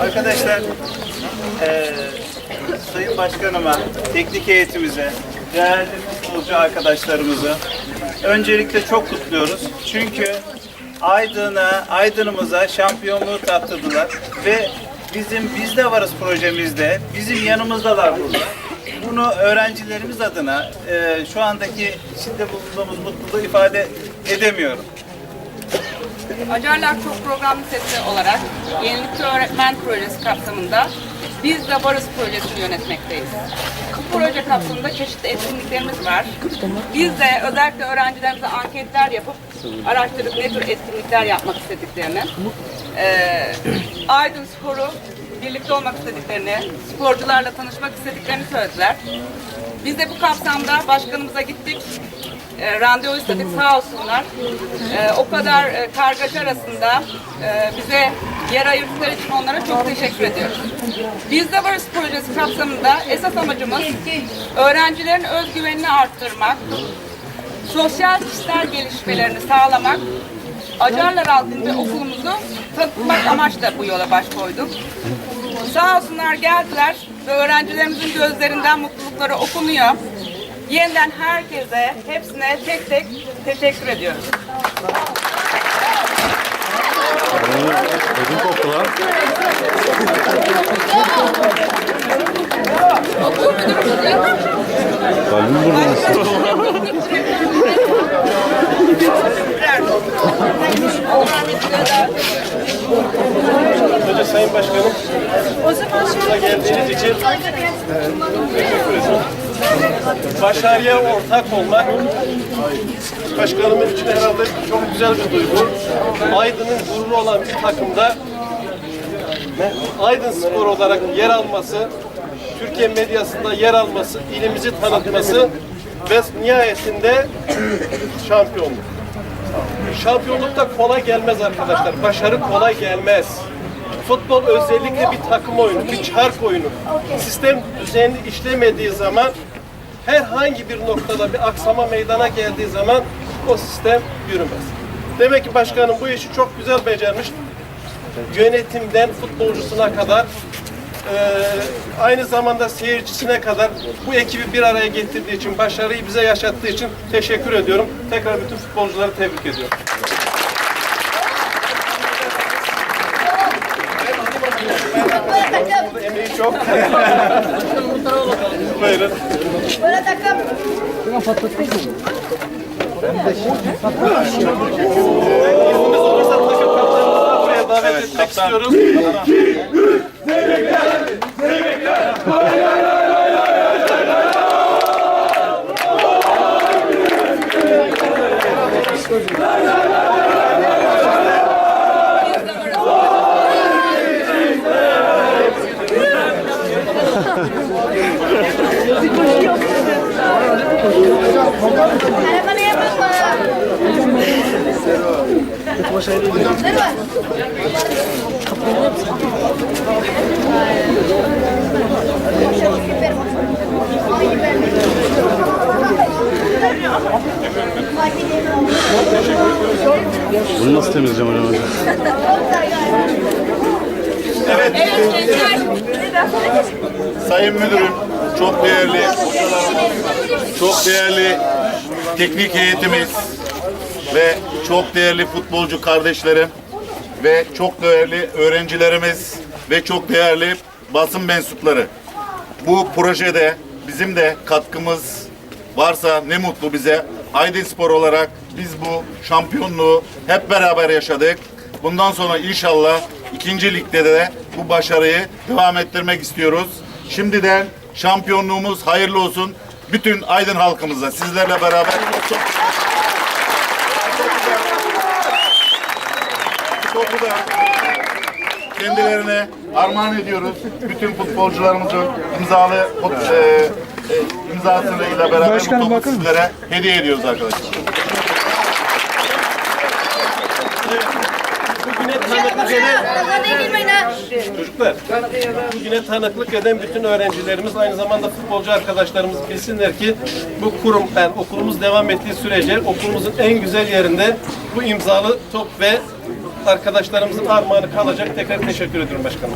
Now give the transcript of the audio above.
Arkadaşlar, eee Sayın Başkanıma, teknik heyetimize, değerli futbolcu arkadaşlarımızı öncelikle çok kutluyoruz. Çünkü Aydın'a, Aydın'ımıza şampiyonluğu tattırdılar ve bizim Biz de Varız projemizde bizim yanımızdalar burada. Bunu öğrencilerimiz adına eee, şu andaki içinde bulunduğumuz mutluluğu ifade edemiyorum. Acarlar Çok Programlı Sesi olarak Yenilikçi Öğretmen Projesi kapsamında Biz de Varız projesini yönetmekteyiz. Bu proje kapsamında çeşitli etkinliklerimiz var. Biz de özellikle öğrencilerimize anketler yapıp araştırıp ne tür etkinlikler yapmak istediklerini, eee Aydın Spor'u birlikte olmak istediklerini, sporcularla tanışmak istediklerini söylediler. Biz de bu kapsamda başkanımıza gittik. E, randevu istedik sağ olsunlar. E, o kadar e, kargaşa arasında e, bize yer ayırdıkları için onlara çok teşekkür ediyoruz. Biz de Varız projesi kapsamında esas amacımız öğrencilerin özgüvenini arttırmak, sosyal kişisel gelişmelerini sağlamak, Acarlar ve okulumuzu tanıtmak amaçla bu yola baş koyduk. Sağ olsunlar geldiler ve öğrencilerimizin gözlerinden mutlulukları okunuyor. Yeniden herkese, hepsine tek tek teşekkür ediyoruz. Ödüm koptu lan. Önce Sayın Başkanım, size geldiğiniz için teşekkür ederim. Başarıya ortak olmak, başkanımız için herhalde çok güzel bir duygu. Aydın'ın gururu olan bir takımda Aydın Spor olarak yer alması, Türkiye medyasında yer alması, ilimizi tanıtması ve nihayetinde şampiyonluk. Şampiyonluk da kolay gelmez arkadaşlar. Başarı kolay gelmez. Futbol özellikle bir takım oyunu, bir çark oyunu. Sistem düzenli işlemediği zaman herhangi bir noktada bir aksama meydana geldiği zaman o sistem yürümez. Demek ki başkanım bu işi çok güzel becermiş. Yönetimden futbolcusuna kadar eee, aynı zamanda seyircisine kadar bu ekibi bir araya getirdiği için, başarıyı bize yaşattığı için teşekkür ediyorum. Tekrar bütün futbolcuları tebrik ediyorum. Burada emeği çok. Buyurun. Böyle takım. İzniniz olursa takım kaptanımızı buraya davet etmek istiyoruz. Arabanı yapma. Serva. Bunu nasıl temizleyeceğim hocam? Sayın Müdürüm, çok değerli çok değerli teknik heyetimiz ve çok değerli futbolcu kardeşlerim ve çok değerli öğrencilerimiz ve çok değerli basın mensupları. Bu projede bizim de katkımız varsa ne mutlu bize. Aydın Spor olarak biz bu şampiyonluğu hep beraber yaşadık. Bundan sonra inşallah ikinci ligde de bu başarıyı devam ettirmek istiyoruz. Şimdiden şampiyonluğumuz hayırlı olsun bütün Aydın halkımıza sizlerle beraber. Topu da kendilerine armağan ediyoruz. Bütün futbolcularımızın imzalı fut- e, e, imzasını ile beraber bu topu sizlere hediye ediyoruz arkadaşlar. Tanıklık eden Çocuklar, bugüne tanıklık eden bütün öğrencilerimiz, aynı zamanda futbolcu arkadaşlarımız bilsinler ki bu kurum, yani okulumuz devam ettiği sürece okulumuzun en güzel yerinde bu imzalı top ve arkadaşlarımızın armağanı kalacak. Tekrar teşekkür ediyorum başkanım.